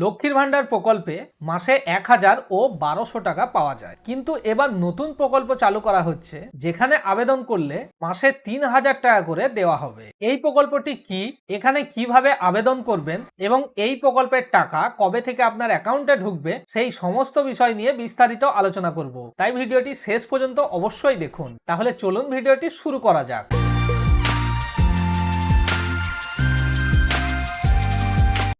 লক্ষ্মীর ভাণ্ডার প্রকল্পে মাসে এক হাজার ও বারোশো টাকা পাওয়া যায়। কিন্তু এবার নতুন প্রকল্প চালু করা হচ্ছে, যেখানে আবেদন করলে মাসে তিন হাজার টাকা করে দেওয়া হবে। এই প্রকল্পটি কি? এখানে কীভাবে আবেদন করবেন? এবং এই প্রকল্পের টাকা কবে থেকে আপনার অ্যাকাউন্টে ঢুকবে? সেই সমস্ত বিষয় নিয়ে বিস্তারিত আলোচনা করব। তাই ভিডিওটি শেষ পর্যন্ত অবশ্যই দেখুন। তাহলে চলুন ভিডিওটি শুরু করা যাক।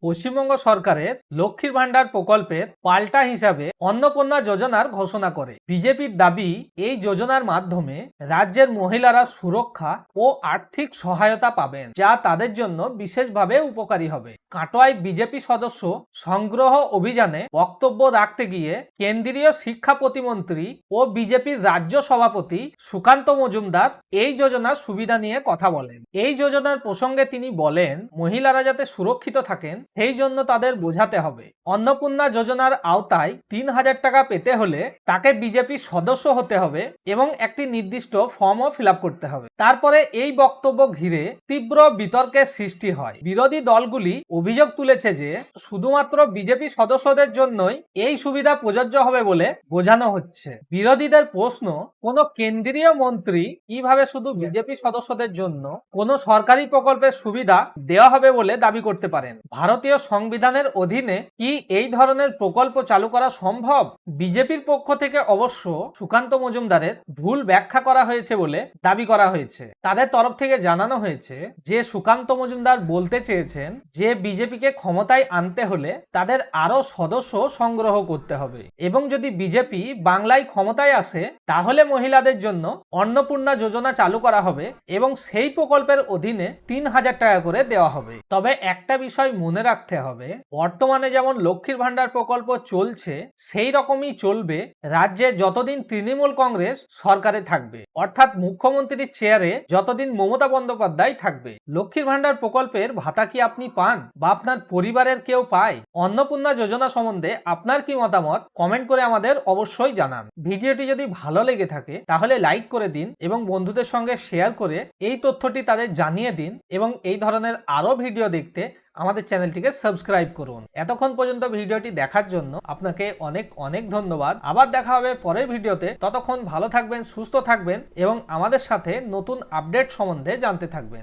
পশ্চিমবঙ্গ সরকারের লক্ষ্মীর ভাণ্ডার প্রকল্পের পাল্টা হিসাবে অন্নপূর্ণা যোজনার ঘোষণা করে। বিজেপির দাবি, এই যোজনার মাধ্যমে রাজ্যের মহিলারা সুরক্ষা ও আর্থিক সহায়তা পাবেন, যা তাদের জন্য বিশেষভাবে উপকারী হবে। কাটোয়ায় বিজেপি সদস্য সংগ্রহ অভিযানে বক্তব্য রাখতে গিয়ে কেন্দ্রীয় শিক্ষা প্রতিমন্ত্রী ও বিজেপির রাজ্য সভাপতি সুকান্ত মজুমদার এই যোজনার সুবিধা নিয়ে কথা বলেন। এই যোজনার প্রসঙ্গে তিনি বলেন, মহিলারা যাতে সুরক্ষিত থাকেন সেই জন্য তাদের বোঝাতে হবে। অন্নপূর্ণা যোজনার আওতায় তিন হাজার টাকা পেতে হলে তাকে বিজেপি সদস্য হতে হবে এবং একটি নির্দিষ্ট ফর্মও ফিল করতে হবে। তারপরে এই বক্তব্য ঘিরে তীব্র বিতর্কের সৃষ্টি হয়। বিরোধী দলগুলি অভিযোগ তুলেছে যে, শুধুমাত্র বিজেপি সদস্যদের জন্যই এই সুবিধা প্রযোজ্য হবে বলে বোঝানো হচ্ছে। বিরোধীদের প্রশ্ন, কোন কেন্দ্রীয় মন্ত্রী কীভাবে শুধু বিজেপি সদস্যদের জন্য কোন সরকারি প্রকল্পের সুবিধা দেওয়া হবে বলে দাবি করতে পারেন? ভারতীয় সংবিধানের অধীনে কি এই ধরনের প্রকল্প চালু করা সম্ভব? বিজেপির পক্ষ থেকে অবশ্য সুকান্ত মজুমদারের ভুল ব্যাখ্যা করা হয়েছে বলে দাবি করা হয়েছে। তাদের তরফ থেকে জানানো হয়েছে যে, সুকান্ত মজুমদার বলতে চেয়েছেন যে, বিজেপিকে ক্ষমতায় আনতে হলে তাদের আরও সদস্য সংগ্রহ করতে হবে এবং যদি বিজেপি বাংলায় ক্ষমতায় আসে, তাহলে মহিলাদের জন্য অন্নপূর্ণা যোজনা চালু করা হবে এবং সেই প্রকল্পের অধীনে তিন হাজার টাকা করে দেওয়া হবে। তবে একটা বিষয় মনে রাখতে হবে, বর্তমানে যেমন লক্ষ্মীর ভাণ্ডার প্রকল্প চলছে, সেই রকমই চলবে রাজ্যে যতদিন তৃণমূল কংগ্রেস সরকারে থাকবে। অর্থাৎ মুখ্যমন্ত্রীর চেয়ারে যতদিন মমতা বন্দ্যোপাধ্যায় থাকবে, লক্ষ্মীর ভাণ্ডার প্রকল্পের ভাতা কি আপনি পান বা আপনার পরিবারের কেউ পায়? অন্নপূর্ণা যোজনা সম্বন্ধে আপনার কি মতামত? কমেন্ট করে আমাদের অবশ্যই জানান। ভিডিওটি যদি ভালো লেগে থাকে, তাহলে লাইক করে দিন এবং বন্ধুদের সঙ্গে শেয়ার করে এই তথ্যটি তাদের জানিয়ে দিন এবং এই ধরনের আরও ভিডিও দেখতে আমাদের চ্যানেলটিকে সাবস্ক্রাইব করুন। এতক্ষণ পর্যন্ত ভিডিওটি দেখার জন্য আপনাকে অনেক অনেক ধন্যবাদ। আবার দেখা হবে পরের ভিডিওতে। ততক্ষণ ভালো থাকবেন, সুস্থ থাকবেন এবং আমাদের সাথে নতুন আপডেট সম্বন্ধে জানতে থাকবেন।